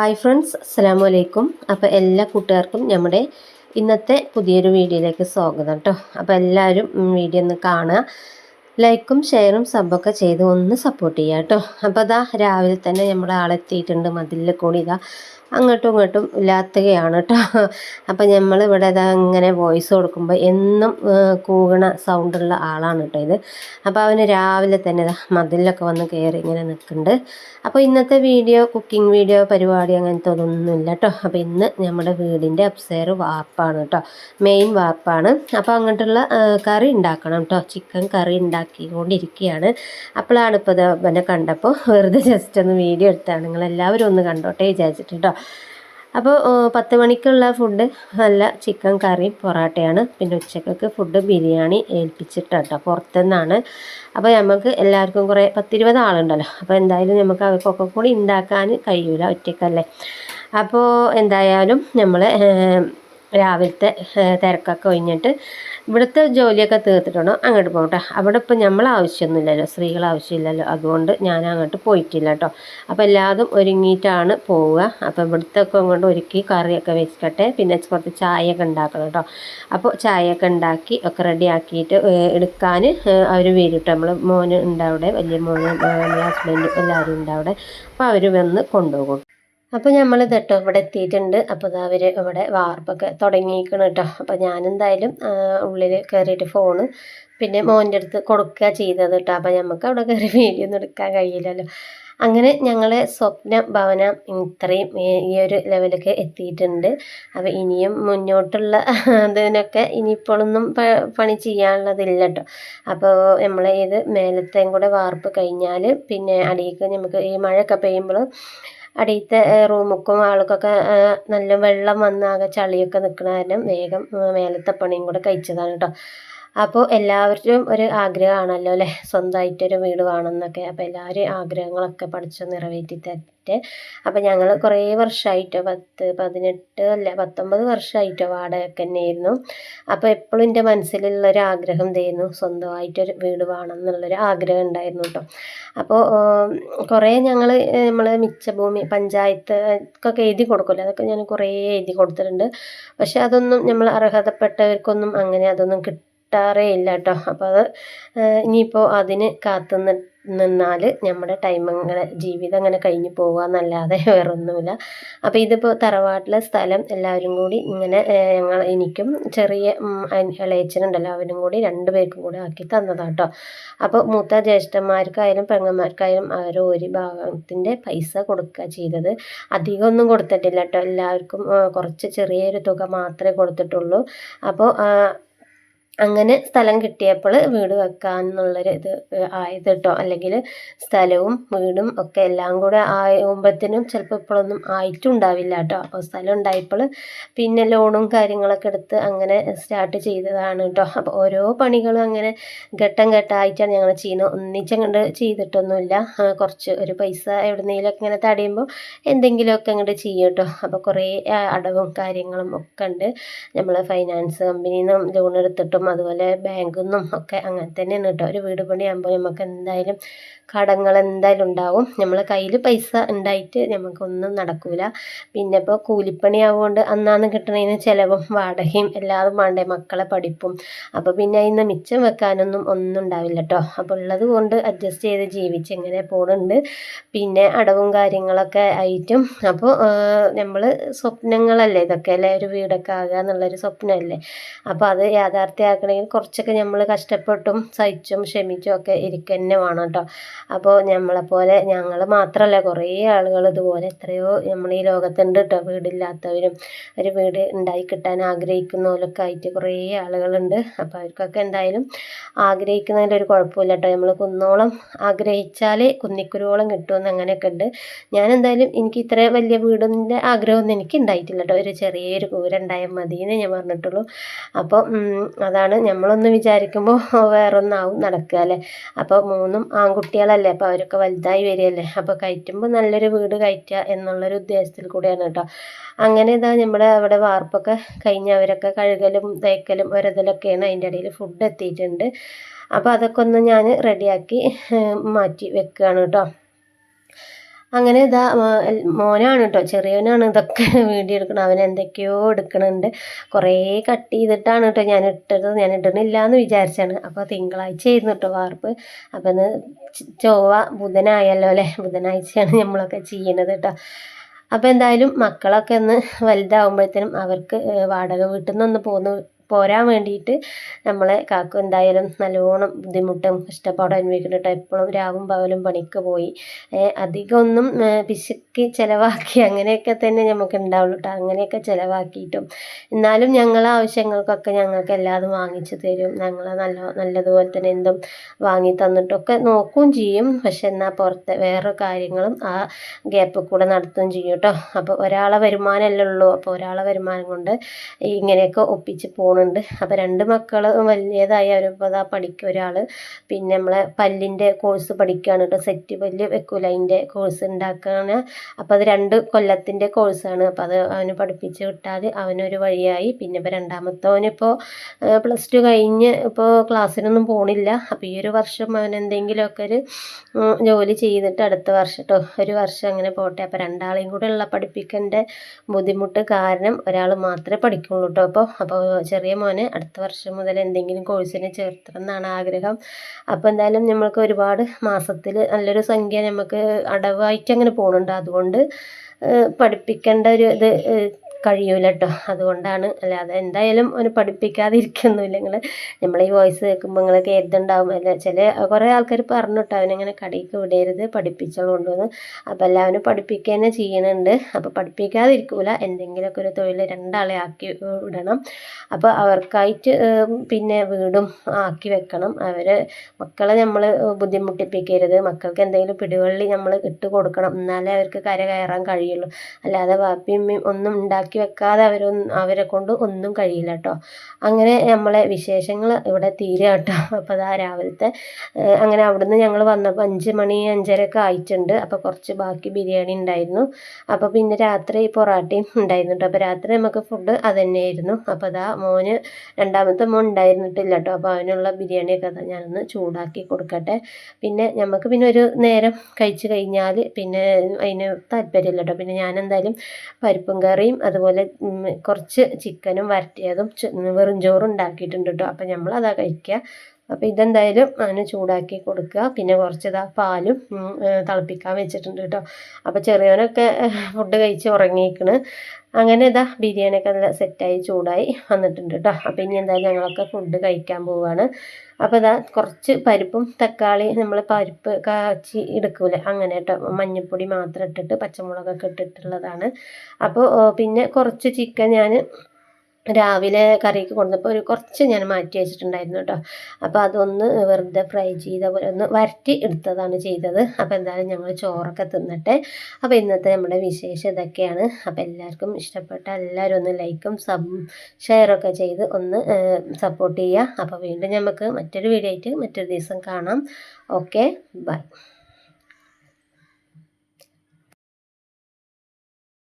Hi friends അസ്സാം വലൈക്കും അപ്പോൾ എല്ലാ കൂട്ടുകാർക്കും നമ്മുടെ ഇന്നത്തെ പുതിയൊരു വീഡിയോയിലേക്ക് സ്വാഗതം കേട്ടോ അപ്പോൾ എല്ലാവരും വീഡിയോ ഒന്ന് കാണുക. ലൈക്കും ഷെയറും സബൊക്കെ ചെയ്ത് ഒന്ന് സപ്പോർട്ട് ചെയ്യുക കേട്ടോ അപ്പോൾ അതാ രാവിലെ തന്നെ നമ്മുടെ ആളെത്തിയിട്ടുണ്ട്. മതിലിൽ കൂടി ഇതാ അങ്ങോട്ടും ഇങ്ങോട്ടും ഇല്ലാത്തകയാണ് കേട്ടോ. അപ്പം നമ്മൾ ഇവിടെ ഇതാ ഇങ്ങനെ വോയിസ് കൊടുക്കുമ്പോൾ എന്നും കൂകണ സൗണ്ടുള്ള ആളാണ് കേട്ടോ ഇത്. അപ്പോൾ അവന് രാവിലെ തന്നെ ഇതാ മതിലൊക്കെ വന്ന് കയറി ഇങ്ങനെ നിൽക്കുന്നുണ്ട് അപ്പോൾ ഇന്നത്തെ വീഡിയോ കുക്കിംഗ് വീഡിയോ പരിപാടി അങ്ങനത്തെ ഒന്നുമില്ല കേട്ടോ. അപ്പോൾ ഇന്ന് നമ്മുടെ വീടിന്റെ അപ്സേർ വാപ്പാണ് കേട്ടോ. മെയിൻ വാപ്പാണ് അപ്പോൾ അങ്ങോട്ടുള്ള കറി ഉണ്ടാക്കണം കേട്ടോ. ചിക്കൻ കറി ഉണ്ടാക്കിക്കൊണ്ടിരിക്കുകയാണ് അപ്പോഴാണ് ഇപ്പോൾ ഇത് കണ്ടപ്പോൾ വെറുതെ ജസ്റ്റ് ഒന്ന് വീഡിയോ എടുത്താണ്. നിങ്ങളെല്ലാവരും ഒന്ന് കണ്ടോട്ടെ വിചാരിച്ചിട്ട് കേട്ടോ. അപ്പോൾ പത്ത് മണിക്കുള്ള ഫുഡ് നല്ല ചിക്കൻ കറി പൊറാട്ടയാണ്. പിന്നെ ഉച്ചക്കൊക്കെ ഫുഡ് ബിരിയാണി ഏൽപ്പിച്ചിട്ടാട്ടോ പുറത്തുനിന്നാണ്. അപ്പോൾ നമുക്ക് എല്ലാവർക്കും കുറേ പത്തിരുപത് ആളുണ്ടല്ലോ. അപ്പോൾ എന്തായാലും നമുക്ക് അവർക്കൊക്കെ കൂടി ഉണ്ടാക്കാൻ കഴിയൂല ഒറ്റക്കല്ലേ അപ്പോൾ എന്തായാലും നമ്മൾ രാവിലത്തെ തിരക്കൊക്കെ കഴിഞ്ഞിട്ട് ഇവിടുത്തെ ജോലിയൊക്കെ തീർത്തിട്ടുണ്ടോ? അങ്ങോട്ട് പോകട്ടെ. അവിടെ ഇപ്പം നമ്മൾ ആവശ്യമൊന്നുമില്ലല്ലോ. സ്ത്രീകൾ ആവശ്യമില്ലല്ലോ. അതുകൊണ്ട് ഞാൻ അങ്ങോട്ട് പോയിട്ടില്ല കേട്ടോ. അപ്പോൾ എല്ലാതും ഒരുങ്ങിയിട്ടാണ് പോവുക. അപ്പോൾ ഇവിടുത്തെ ഒക്കെ അങ്ങോട്ട് ഒരുക്കി കറിയൊക്കെ വെച്ചിട്ടെ പിന്നെ കുറച്ച് ചായയൊക്കെ ഉണ്ടാക്കണം കേട്ടോ. അപ്പോൾ ചായയൊക്കെ ഉണ്ടാക്കി ഒക്കെ റെഡിയാക്കിയിട്ട് എടുക്കാൻ അവർ വരും കേട്ടോ. നമ്മൾ മോന് ഉണ്ട് അവിടെ. വലിയ മോന് ഹസ്ബൻഡും ഹസ്ബൻഡ് എല്ലാവരും ഉണ്ട് അവിടെ. അപ്പോൾ അവർ വന്ന് കൊണ്ടുപോകും. അപ്പോൾ നമ്മൾ കേട്ടോ ഇവിടെ എത്തിയിട്ടുണ്ട്. അപ്പോൾ അവർ ഇവിടെ വാർപ്പൊക്കെ തുടങ്ങിയിരിക്കണം കേട്ടോ അപ്പോൾ ഞാനെന്തായാലും ഉള്ളിൽ കയറിയിട്ട് ഫോണ്. പിന്നെ മോന്റെ അടുത്ത് കൊടുക്കുക ചെയ്തത് കേട്ടോ അപ്പോൾ നമുക്ക് അവിടെ കയറി വീഡിയോ ഒന്നും എടുക്കാൻ കഴിയില്ലല്ലോ. അങ്ങനെ ഞങ്ങളെ സ്വപ്ന ഭവനം ഇത്രയും ഈ ഒരു ലെവലൊക്കെ എത്തിയിട്ടുണ്ട്. അപ്പോൾ ഇനിയും മുന്നോട്ടുള്ള അതിനൊക്കെ ഇനിയിപ്പോഴൊന്നും പണി ചെയ്യാനുള്ളതില്ല കേട്ടോ അപ്പോൾ നമ്മൾ ഇത് മേലത്തെയും കൂടെ വാർപ്പ് കഴിഞ്ഞാൽ പിന്നെ അടിയിലേക്ക് നമുക്ക് ഈ മഴയൊക്കെ പെയ്യുമ്പോൾ അടിയത്തെ റൂമുക്കും ആൾക്കൊക്കെ നല്ല വെള്ളം വന്നാകെ ചളിയൊക്കെ നിൽക്കുന്ന കാരണം വേഗം മേലത്തെ പണിയും കൂടെ കഴിച്ചതാണ് കേട്ടോ അപ്പോൾ എല്ലാവരും ഒരു ആഗ്രഹമാണല്ലോ അല്ലേ സ്വന്തമായിട്ടൊരു വീട് വേണമെന്നൊക്കെ അപ്പോൾ എല്ലാവരും ആഗ്രഹങ്ങളൊക്കെ പഠിച്ചു നിറവേറ്റി തരട്ടെ അപ്പോൾ ഞങ്ങൾ കുറേ വർഷമായിട്ടോ പത്ത് പതിനെട്ട് അല്ല പത്തൊമ്പത് വർഷമായിട്ടോ വാടകയൊക്കെ തന്നെയായിരുന്നു. അപ്പോൾ എപ്പോഴും എന്റെ മനസ്സിലുള്ളൊരു ആഗ്രഹം ഇതായിരുന്നു സ്വന്തമായിട്ടൊരു വീട് വേണം എന്നുള്ളൊരു ആഗ്രഹം ഉണ്ടായിരുന്നു കേട്ടോ. അപ്പോൾ കുറേ ഞങ്ങൾ നമ്മൾ മിച്ചഭൂമി പഞ്ചായത്ത് ഒക്കെ എഴുതി കൊടുക്കില്ല അതൊക്കെ ഞാൻ കുറേ എഴുതി കൊടുത്തിട്ടുണ്ട്. പക്ഷേ അതൊന്നും നമ്മൾ അർഹതപ്പെട്ടവർക്കൊന്നും അങ്ങനെ അതൊന്നും കിട്ടും കിട്ടാറേ ഇല്ല കേട്ടോ. അപ്പോൾ അത് ഇനിയിപ്പോൾ അതിന് കാത്തു നിന്നാൽ നമ്മുടെ ടൈം അങ്ങനെ ജീവിതം അങ്ങനെ കഴിഞ്ഞു പോകുക എന്നല്ലാതെ വേറൊന്നുമില്ല. അപ്പോൾ ഇതിപ്പോൾ തറവാട്ടിലെ സ്ഥലം എല്ലാവരും കൂടി ഇങ്ങനെ ഞങ്ങൾ എനിക്കും ചെറിയ ഇളയച്ചനുണ്ടല്ലോ അവരും കൂടി രണ്ട് പേർക്കും കൂടി ആക്കി തന്നതാണ് കേട്ടോ അപ്പോൾ മൂത്ത ജ്യേഷ്ഠന്മാർക്കായാലും പെങ്ങന്മാർക്കായാലും അവർ ഒരു ഭാഗത്തിന്റെ പൈസ കൊടുക്കുക ചെയ്തത്. അധികമൊന്നും കൊടുത്തിട്ടില്ല കേട്ടോ എല്ലാവർക്കും കുറച്ച് ചെറിയൊരു തുക മാത്രമേ കൊടുത്തിട്ടുള്ളൂ. അപ്പോൾ അങ്ങനെ സ്ഥലം കിട്ടിയപ്പോൾ വീട് വെക്കാമെന്നുള്ളൊരു ഇത് ആയത് കേട്ടോ അല്ലെങ്കിൽ സ്ഥലവും വീടും ഒക്കെ എല്ലാം കൂടെ ആകുമ്പോഴത്തേനും ചിലപ്പോൾ ഇപ്പോഴൊന്നും ആയിട്ടുണ്ടാവില്ല കേട്ടോ. അപ്പോൾ സ്ഥലം ഉണ്ടായപ്പോൾ പിന്നെ ലോണും കാര്യങ്ങളൊക്കെ എടുത്ത് അങ്ങനെ സ്റ്റാർട്ട് ചെയ്തതാണ് കേട്ടോ. അപ്പോൾ ഓരോ പണികളും അങ്ങനെ ഘട്ടം ഘട്ടമായിട്ടാണ് ഞങ്ങൾ ചെയ്യുന്നത്. ഒന്നിച്ചങ്ങോട്ട് ചെയ്തിട്ടൊന്നുമില്ല. കുറച്ച് ഒരു പൈസ എവിടുന്നെങ്കിലും ഇങ്ങനെ തടയുമ്പോൾ എന്തെങ്കിലുമൊക്കെ അങ്ങോട്ട് ചെയ്യും കേട്ടോ. അപ്പോൾ കുറേ അടവും കാര്യങ്ങളും ഒക്കെ ഉണ്ട്. നമ്മൾ ഫൈനാൻസ് കമ്പനിയിൽ നിന്നും ലോൺ എടുത്തിട്ടും അതുപോലെ ബാങ്കിൽ നിന്നും ഒക്കെ അങ്ങനെ തന്നെയാണ് കേട്ടോ. ഒരു വീട് പണിയാകുമ്പോൾ നമുക്ക് എന്തായാലും കടങ്ങൾ എന്തായാലും ഉണ്ടാവും. നമ്മളെ കയ്യിൽ പൈസ ഉണ്ടായിട്ട് നമുക്കൊന്നും നടക്കില്ല പിന്നെ ഇപ്പോൾ കൂലിപ്പണി ആവുകൊണ്ട് അന്നാന്ന് കിട്ടണതിന് ചിലവും വാടകയും എല്ലാതും വേണ്ടേ മക്കളെ പഠിപ്പും. അപ്പോൾ പിന്നെ അതിന് മിച്ചം വെക്കാനൊന്നും ഒന്നും ഉണ്ടാവില്ല കേട്ടോ. അപ്പോൾ ഉള്ളത് കൊണ്ട് അഡ്ജസ്റ്റ് ചെയ്ത് ജീവിച്ച് ഇങ്ങനെ പോകുന്നുണ്ട് പിന്നെ അടവും കാര്യങ്ങളൊക്കെ ആയിട്ടും. അപ്പോൾ നമ്മൾ സ്വപ്നങ്ങളല്ലേ ഇതൊക്കെ അല്ലേ? ഒരു വീടൊക്കെ ആകുക എന്നുള്ളൊരു സ്വപ്നമല്ലേ? അപ്പോൾ അത് യാഥാർത്ഥ്യമാക്കാൻ ഉണ്ടാക്കണമെങ്കിൽ കുറച്ചൊക്കെ നമ്മൾ കഷ്ടപ്പെട്ടും സഹിച്ചും ക്ഷമിച്ചും ഒക്കെ ഇരിക്കുക തന്നെ വേണം കേട്ടോ അപ്പോൾ നമ്മളെപ്പോലെ ഞങ്ങൾ മാത്രമല്ല കുറേ ആളുകൾ ഇതുപോലെ എത്രയോ നമ്മൾ ഈ ലോകത്തുണ്ട് കേട്ടോ വീടില്ലാത്തവരും ഒരു വീട് ഉണ്ടായി കിട്ടാൻ ആഗ്രഹിക്കുന്നവരൊക്കെ ആയിട്ട് കുറേ ആളുകളുണ്ട്. അപ്പോൾ അവർക്കൊക്കെ എന്തായാലും ആഗ്രഹിക്കുന്നതിന്റെ ഒരു കുഴപ്പമില്ല കേട്ടോ നമ്മൾ കുന്നോളം ആഗ്രഹിച്ചാൽ കുന്നിക്കുരുവോളം കിട്ടുമെന്ന് അങ്ങനെയൊക്കെ ഉണ്ട്. ഞാൻ എന്തായാലും എനിക്ക് ഇത്ര വലിയ വീടിന്റെ ആഗ്രഹമൊന്നും എനിക്ക് ഉണ്ടായിട്ടില്ല കേട്ടോ ഒരു ചെറിയൊരു കൂര ഉണ്ടായാൽ മതി എന്ന് ഞാൻ പറഞ്ഞിട്ടുള്ളൂ. അപ്പോൾ അതാണ് നമ്മളൊന്ന് വിചാരിക്കുമ്പോൾ വേറൊന്നാവും നടക്കുക അല്ലേ? അപ്പോൾ മൂന്നും ആൺകുട്ടികളല്ലേ? അപ്പോൾ അവരൊക്കെ വലുതായി വരികയല്ലേ? അപ്പോൾ കയറ്റുമ്പോൾ നല്ലൊരു വീട് കയറ്റുക എന്നുള്ളൊരു ഉദ്ദേശത്തിൽ കൂടിയാണ് കേട്ടോ. അങ്ങനെ ഇതാ നമ്മുടെ അവിടെ വാർപ്പൊക്കെ കഴിഞ്ഞ് അവരൊക്കെ കഴുകലും തേക്കലും ഒരതലൊക്കെയാണ് അതിന്റെ ഇടയിൽ ഫുഡ് എത്തിയിട്ടുണ്ട്. അപ്പോൾ അതൊക്കെ ഒന്ന് ഞാൻ റെഡിയാക്കി മാറ്റി വെക്കുകയാണ് കേട്ടോ. അങ്ങനെ ഇതാ മോനാണ് കേട്ടോ ചെറിയവനാണ് ഇതൊക്കെ വീഡിയോ എടുക്കണം അവൻ എന്തൊക്കെയോ എടുക്കണുണ്ട്. കുറേ കട്ട് ചെയ്തിട്ടാണ് കേട്ടോ ഞാൻ ഇട്ടത്. ഞാൻ ഇടണില്ല എന്ന് വിചാരിച്ചാണ്. അപ്പോൾ തിങ്കളാഴ്ച ആയിരുന്നു കേട്ടോ വാർപ്പ്. അപ്പം ഇന്ന് ചൊവ്വ ബുധനായല്ലോ അല്ലേ? ബുധനാഴ്ചയാണ് നമ്മളൊക്കെ ചെയ്യണത് കേട്ടോ അപ്പോൾ എന്തായാലും മക്കളൊക്കെ ഒന്ന് വലുതാവുമ്പോഴത്തേനും അവർക്ക് വാടക വീട്ടിൽ നിന്നൊന്ന് പോന്ന് പോരാൻ വേണ്ടിയിട്ട് നമ്മളെ കാക്കു എന്തായാലും നല്ലോണം ബുദ്ധിമുട്ടും കഷ്ടപ്പാടും അനുഭവിക്കുന്നുണ്ട് എപ്പോഴും രാവും പകലും പണിക്ക് പോയി. അധികമൊന്നും പിശുക്കി ചിലവാക്കി അങ്ങനെയൊക്കെ തന്നെ നമുക്ക് ഉണ്ടാവുള്ളൂ കേട്ടോ അങ്ങനെയൊക്കെ ചിലവാക്കിയിട്ടും. എന്നാലും ഞങ്ങളെ ആവശ്യങ്ങൾക്കൊക്കെ ഞങ്ങൾക്ക് എല്ലാതും വാങ്ങിച്ചു തരും. ഞങ്ങളെ നല്ല നല്ലതുപോലെ തന്നെ എന്തും വാങ്ങി തന്നിട്ടൊക്കെ നോക്കുകയും ചെയ്യും. പക്ഷെ എന്നാൽ പുറത്തെ വേറെ കാര്യങ്ങളും ആ ഗ്യാപ്പ് കൂടെ നടത്തുകയും ചെയ്യും കേട്ടോ അപ്പോൾ ഒരാളെ വരുമാനമല്ലേ ഉള്ളൂ. അപ്പോൾ ഒരാളെ വരുമാനം കൊണ്ട് ഇങ്ങനെയൊക്കെ ഒപ്പിച്ച് പോകണം പോകുന്നുണ്ട് അപ്പോൾ രണ്ട് മക്കൾ വലിയതായി അവരിപ്പോൾ അതാ പഠിക്കും ഒരാൾ പിന്നെ നമ്മളെ പല്ലിന്റെ കോഴ്സ് പഠിക്കുകയാണ് കേട്ടോ സെറ്റ് പല്ല് വെക്കൂല അതിന്റെ കോഴ്സ് ഉണ്ടാക്കുകയാണ് അപ്പോൾ അത് രണ്ട് കൊല്ലത്തിന്റെ കോഴ്സാണ് അപ്പോൾ അത് അവന് പഠിപ്പിച്ച് വിട്ടാൽ അവനൊരു വഴിയായി. പിന്നെ ഇപ്പോൾ രണ്ടാമത്തവനിപ്പോൾ പ്ലസ് ടു കഴിഞ്ഞ് ഇപ്പോൾ ക്ലാസ്സിനൊന്നും പോണില്ല. അപ്പോൾ ഈ ഒരു വർഷം അവൻ എന്തെങ്കിലുമൊക്കെ ഒരു ജോലി ചെയ്തിട്ട് അടുത്ത വർഷം കേട്ടോ ഒരു വർഷം അങ്ങനെ പോട്ടെ. അപ്പോൾ രണ്ടാളെയും കൂടെ ഉള്ള പഠിപ്പിക്കേണ്ട ബുദ്ധിമുട്ട് കാരണം ഒരാൾ മാത്രമേ പഠിക്കുള്ളൂ കേട്ടോ അപ്പോൾ അപ്പോൾ ചെറിയ ചെറിയ മോനെ അടുത്ത വർഷം മുതൽ എന്തെങ്കിലും കോഴ്സിന് ചേർത്തണം എന്നാണ് ആഗ്രഹം. അപ്പോൾ എന്തായാലും നമ്മൾക്ക് ഒരുപാട് മാസത്തിൽ നല്ലൊരു സംഖ്യ നമുക്ക് അടവായിട്ട് അങ്ങനെ പോകുന്നുണ്ട് അതുകൊണ്ട് പഠിപ്പിക്കേണ്ട ഒരു ഇത് കഴിയൂല കേട്ടോ അതുകൊണ്ടാണ് അല്ലാതെ എന്തായാലും അവന് പഠിപ്പിക്കാതിരിക്കൊന്നുമില്ല. നിങ്ങൾ നമ്മൾ ഈ വോയിസ് കേൾക്കുമ്പോൾ നിങ്ങൾ കരുതുണ്ടാവും അല്ല ചില കുറേ ആൾക്കാർ പറഞ്ഞു കേട്ടോ അവനിങ്ങനെ കടയിലേക്ക് വിടരുത് പഠിപ്പിച്ചോളൂണ്ടെന്ന് അപ്പോൾ എല്ലാവരും പഠിപ്പിക്കുക തന്നെ ചെയ്യണുണ്ട്. അപ്പോൾ പഠിപ്പിക്കാതിരിക്കൂല. എന്തെങ്കിലുമൊക്കെ ഒരു തൊഴിൽ രണ്ടാളെ ആക്കി വിടണം. അപ്പോൾ അവർക്കായിട്ട് പിന്നെ വീടും ആക്കി വെക്കണം. അവർ മക്കളെ നമ്മൾ ബുദ്ധിമുട്ടിപ്പിക്കരുത്. മക്കൾക്ക് എന്തെങ്കിലും പിടിവള്ളി നമ്മൾ ഇട്ട് കൊടുക്കണം. എന്നാലേ അവർക്ക് കര കയറാൻ കഴിയുള്ളൂ. അല്ലാതെ വാപ്പിയും ഒന്നും ഉണ്ടാക്കി ഉണ്ടാക്കി വെക്കാതെ അവരൊന്നും അവരെ കൊണ്ട് ഒന്നും കഴിയില്ല കേട്ടോ അങ്ങനെ നമ്മളെ വിശേഷങ്ങൾ ഇവിടെ തീരുക കേട്ടോ അപ്പോൾ അതാ രാവിലത്തെ അങ്ങനെ അവിടുന്ന് ഞങ്ങൾ വന്നപ്പോൾ അഞ്ച് മണി അഞ്ചരയൊക്കെ ആയിട്ടുണ്ട്. അപ്പോൾ കുറച്ച് ബാക്കി ബിരിയാണി ഉണ്ടായിരുന്നു. അപ്പോൾ പിന്നെ രാത്രി പൊറാട്ടയും ഉണ്ടായിരുന്നു കേട്ടോ അപ്പോൾ രാത്രി നമുക്ക് ഫുഡ് അത് തന്നെയായിരുന്നു അപ്പോൾ അതാ മോന് രണ്ടാമത്തെ മോൻ ഉണ്ടായിരുന്നിട്ടില്ല കേട്ടോ അപ്പോൾ അവനുള്ള ബിരിയാണിയൊക്കെ ഞാനൊന്ന് ചൂടാക്കി കൊടുക്കട്ടെ. പിന്നെ നമുക്ക് പിന്നെ ഒരു നേരം കഴിച്ചു കഴിഞ്ഞാൽ പിന്നെ അതിന് താല്പര്യമില്ല കേട്ടോ പിന്നെ ഞാൻ എന്തായാലും പരിപ്പും കറിയും അത് അതുപോലെ കുറച്ച് ചിക്കനും വരട്ടിയതും വെറും ചോറും ഉണ്ടാക്കിയിട്ടുണ്ട് കേട്ടോ അപ്പം നമ്മൾ അതാ കഴിക്കുക അപ്പോൾ ഇതെന്തായാലും അതിന് ചൂടാക്കി കൊടുക്കുക പിന്നെ കുറച്ച് ഇതാ പാലും തിളപ്പിക്കാൻ വെച്ചിട്ടുണ്ട് കേട്ടോ അപ്പോൾ ചെറിയവനൊക്കെ ഫുഡ് കഴിച്ച് ഉറങ്ങിയിരിക്കണ് അങ്ങനെ ഇതാ ബിരിയാണിയൊക്കെ നല്ല സെറ്റായി ചൂടായി വന്നിട്ടുണ്ട് കേട്ടോ അപ്പോൾ ഇനി എന്തായാലും ഞങ്ങളൊക്കെ ഫുഡ് കഴിക്കാൻ പോവുകയാണ് അപ്പോൾ ഇതാ കുറച്ച് പരിപ്പും തക്കാളി നമ്മൾ പരിപ്പ് കാച്ചി എടുക്കൂലേ? അങ്ങനെ കേട്ടോ മഞ്ഞൾപ്പൊടി മാത്രം ഇട്ടിട്ട് പച്ചമുളകൊക്കെ ഇട്ടിട്ടുള്ളതാണ്. അപ്പോൾ പിന്നെ കുറച്ച് ചിക്കൻ ഞാൻ രാവിലെ കറിക്ക് കൊണ്ടപ്പോൾ ഒരു കുറച്ച് ഞാൻ മാറ്റി വെച്ചിട്ടുണ്ടായിരുന്നു കേട്ടോ. അപ്പോൾ അതൊന്ന് വെറുതെ ഫ്രൈ ചെയ്ത പോലെ ഒന്ന് വരട്ടി എടുത്തതാണ് ചെയ്തത്. അപ്പോൾ എന്തായാലും ഞങ്ങൾ ചോറൊക്കെ തിന്നട്ടെ അപ്പോൾ ഇന്നത്തെ നമ്മുടെ വിശേഷം ഇതൊക്കെയാണ്. അപ്പോൾ എല്ലാവർക്കും ഇഷ്ടപ്പെട്ട എല്ലാവരും ഒന്ന് ലൈക്കും സബ് ഷെയറൊക്കെ ചെയ്ത് ഒന്ന് സപ്പോർട്ട് ചെയ്യുക. അപ്പോൾ വീണ്ടും നമുക്ക് മറ്റൊരു വീഡിയോ ആയിട്ട് മറ്റൊരു ദിവസം കാണാം. Okay bye